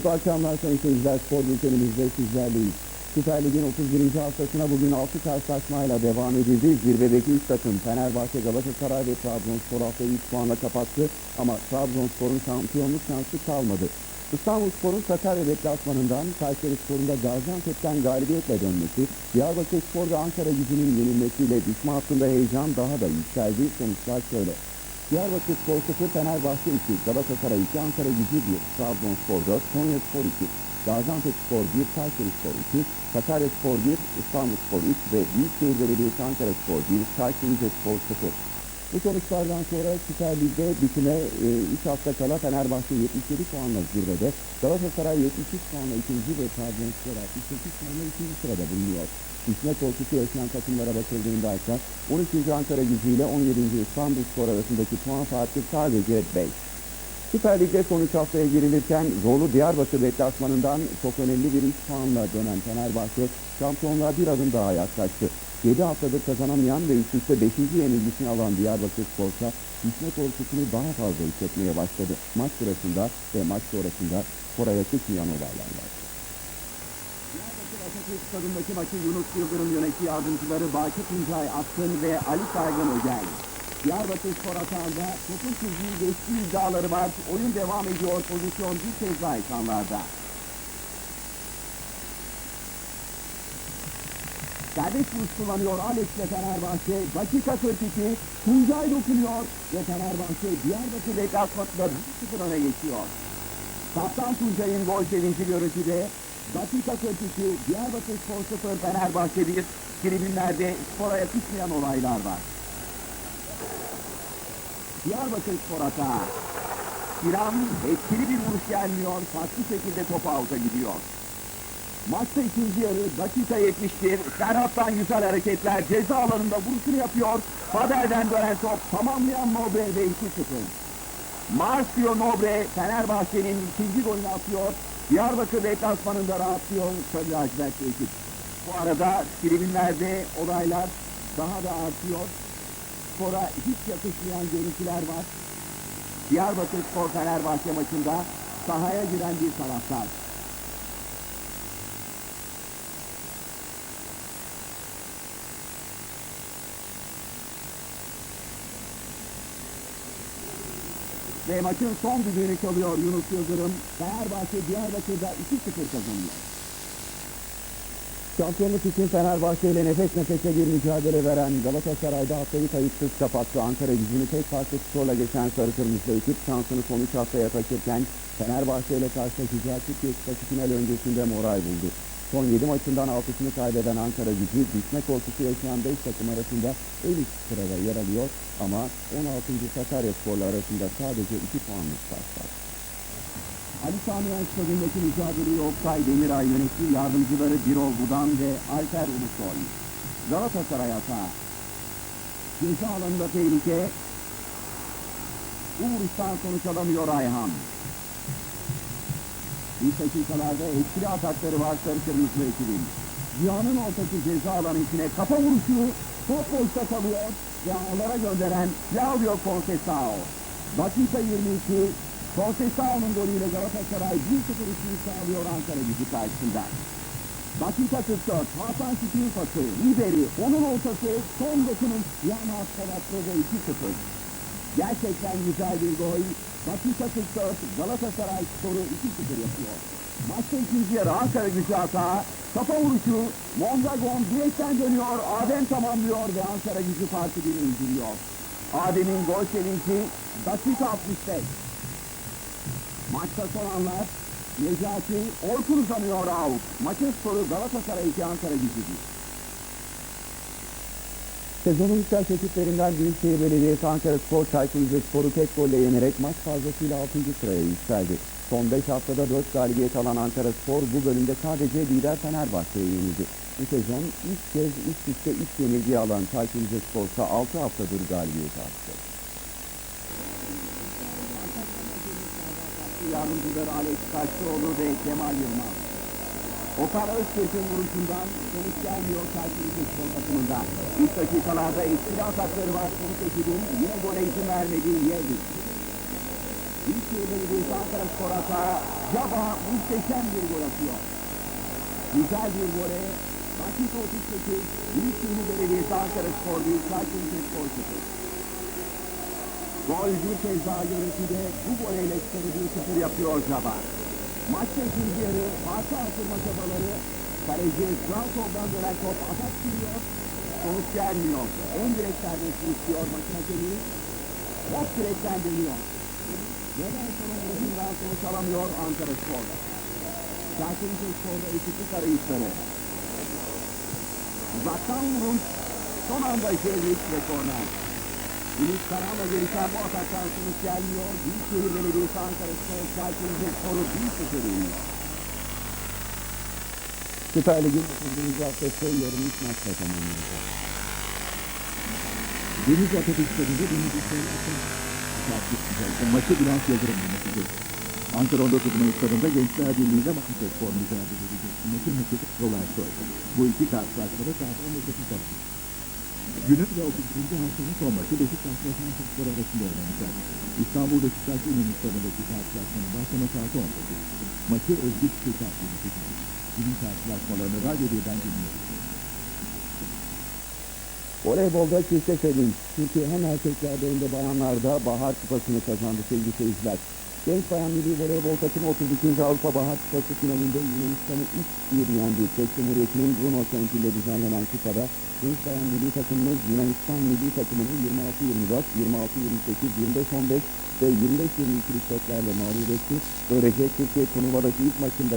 Mutlu akşamlar sayın seyirciler. Spor bültenimizde sizlerleyiz. Süper Lig'in 31. haftasına bugün 6 karşılaşmayla devam edildi. Zirvedeki 3 takım Fenerbahçe, Galatasaray ve Trabzonspor haftayı 3 puanla kapattı. Ama Trabzonspor'un şampiyonluk şansı kalmadı. İstanbulspor'un Sakarya deplasmanından Kayseri Spor'un da Gaziantep'ten galibiyetle dönmesi, Diyarbakır Spor ve Ankara gücünün yenilmesiyle düşme hattında heyecan daha da yükseldi. Sonuçlar şöyle. Diyarbakır Spor 0, Fenerbahçe 2, Galatasaray 2, Ankara gücü 1, Trabzonspor 4, Konya Spor 2, Gaziantep Spor 1, Kayseri Spor 2, Sakarya Spor 1, İstanbul Spor 3 ve Büyükşehir Belediyesi Ankara Spor 1, Kayseri Spor 0. Bu sonuçlardan sonra Süper Lig'de bitime 3 hafta kala Fenerbahçe 77 puanla zirvede, Galatasaray 73 puanla ikinci ve Trabzonspor 68 puanla ikinci sırada bulunuyor. Düşme korkusu yaşayan takımlara bakıldığında ise 12. Ankara gücüyle 17. İstanbul Spor arasındaki puan farkı sadece 5. Süper Lig'de son 3 haftaya girilirken Zorlu Diyarbakır deplasmanından çok önemli bir 3 puanla dönen Fenerbahçe şampiyonluğa bir adım daha yaklaştı. 7 haftadır kazanamayan ve üst üste 5. yenilgisini alan Diyarbakır Spor'sa düşme korkusunu daha fazla hissetmeye başladı. Maç sırasında ve maç sonrasında skora yakışmayan olaylar var. Diyarbakır Atatürk Stadı'ndaki maçı Yunus Yıldırım yönetici yardımcıları Baki Tuncay Atkın ve Ali Saygın Özel. Diyarbakır Spor Hasan'da topun çizgiyi geçtiği iddiaları var. Oyun devam ediyor. Pozisyon bir kez daha ekranlarda. Serbest vuruş kullanıyor Alex ve Fenerbahçe. Dakika 42. Tuncay dokunuyor ve Fenerbahçe Diyarbakır deplasmanında 1-0 öne geçiyor. Kaptan Tuncay'ın gol sevinci görüntüde. Dakika 42. Diyarbakır Spor 0 Fenerbahçe 1. Tribünlerde spora yakışmayan olaylar var. Diyarbakır Spor hata. Sinan etkili bir vuruş gelmiyor. Farklı şekilde top avuta gidiyor. Maçta ikinci yarı dakika 71. Serhat'tan güzel hareketler. Ceza alanında vuruşunu yapıyor. Pader'den dönen top tamamlayan Nobre ve 2-0. Marcio Nobre Fenerbahçe'nin ikinci golünü atıyor. Diyarbakır deplasmanında rahatlıyor Sarı Lacivert ekip. Bu arada tribünlerde olaylar daha da artıyor. Spora hiç yakışmayan görüntüler var. Diyarbakır Spor Fenerbahçe maçında sahaya giren bir taraftar. Ve maçın son düdüğünü çalıyor Yunus Yıldırım. Fenerbahçe Diyarbakır'da 2-0 kazanıyor. Şampiyonluk için Fenerbahçe ile nefes nefese bir mücadele veren Galatasaray'da haftayı kayıpsız kapattı. Ankara gücünü tek farklı skorla geçen Sarı Kırmızı ekip şansını son 3 haftaya taşırken Fenerbahçe ile karşılaşacağı Türkiye Kupası final öncesinde moral buldu. Son 7 maçından 6'sını kaybeden Ankara gücü düşme korkusu yaşayan 5 takım arasında en üst sırada yer alıyor ama 16. Sakarya Spor'la arasında sadece 2 puanlık fark var. Ali Sami Yen stadındaki mücadeleyi Oktay Demiray yönetti. Yardımcıları Birol Budan ve Alper Ulusoy. Galatasaray hata. Ceza alanında tehlike. Vuruştan sonuç alamıyor Ayhan. İlk dakikalarda etkili atakları var Sarı Kırmızı ekibin. Cihan'ın ortası ceza alanı içine kafa vuruşu. Top boşta kalıyor ve ağlara gönderen Claudio Conceição. Dakika 22. Conceição'nun golüyle Galatasaray 1-0 üstünü sağlıyor Ankara gücü karşısında. Dakika 44. Hasan Şükür'ün pası. Liberi. Onun ortası. Son dokunuş. Yan Asfalat'ta ve 2-0. Gerçekten güzel bir gol. Dakika 44. Galatasaray skoru 2-0 yapıyor. Maçta ikinci yarı Ankara gücü hata. Kafa vuruşu. Mondragon direkten dönüyor. Adem tamamlıyor ve Ankara gücü farkı bir indiriyor. Adem'in gol sevinci dakika 65. Maçta son anlar Necati Orkun uzanıyor out. Maçın skoru Galatasaray 2 Ankara gücü 1. Sezonun yükselş ekiplerinden Büyükşehir Belediyesi Ankara Spor Çaykur Sporu tek golle yenerek maç fazlasıyla 6. sıraya yükseldi. Son 5 haftada 4 galibiyet alan Ankara Spor bu bölümde sadece lider Fenerbahçe'ye yenildi. Bu sezon ilk kez üst üste 3 yenilgi alan Çaykur Spor ise 6 haftadır galibiyet aldı. Yardımcıları Alex Taşlıoğlu ve Kemal Yılmaz. Okan Öztürk'ün vuruşundan sonuç gelmiyor Çaykur Spor takımında. İlk dakikalarda etkili atakları var Sonuç ekibin yine gole izin vermediği Yevdik. İlk Belediyesi Ankara Spor hata Jaba muhteşem bir gol atıyor. Güzel bir voley. Dakika 38. Büyükşehir Belediyesi Ankara Spor 1, Çaykur Spor 0. Gol bir kez daha görüntüde bu goleyle skoru 1-0 yapıyor Jaba. Maçta ikinci yarı farkı artırma çabaları. Kaleci Krakov'dan dönen top atak sürüyor. Sonuç gelmiyor. Ön direk serbestli istiyor maçın hakemi. Top direkten dönüyor. Neden sonra vuruşundan sonuç alamıyor Ankara Spor'da. Çaykur Spor'da eşitlik arayışları. Uzaktan vuruş. Son anda Jevrik ve korner. Ümit Karan'la gelişen bu ataktan sonuç gelmiyor. Büyükşehir Belediyesi Ankara Spor Çaykur Spor'u 1-0 yeniyor. Süper Lig'in 31. haftası yarın ilk maçla tamamlanacak. Deniz Atatürk Stadı'nda Deniz Atatürk'ün takip güzel. O maçı Bülent Yıldırım yönetecek. Ankara 19 Mayıs stadında Gençler Birliği'yle Bakırköy Spor mücadele edecek. Maçın hakemi Roland Soylu. Bu iki karşılaşmada saat 19'da başlayacak. Günün ve 31. haftanın son maçı Beşiktaş ve Santrfor arasında oynanacak. İstanbul Beşiktaş İnönü stadındaki karşılaşmanın başlama saati 18. Maçı Özgür Türk'ten yönetecek. Günün karşılaşmalarını Radyo 1'den dinliyoruz. Voleybolda çifte sevinç. Çünkü hem erkeklerde hem de bayanlarda Bahar Kupası'nı kazandı sevgili seyirciler. Genç Bayan Milli Voleybol takımı 32. Avrupa Bahar Kupası finalinde Yunanistan'ı 3-1 yendi. Çek Cumhuriyeti'nin Brno kentinde düzenlenen kupada Genç Bayan Milli takımımız Yunanistan Milli takımını 26-24, 26-28, 25-15 ve 25-22 setlerle mağlup etti. Böylece Türkiye turnuvadaki ilk maçında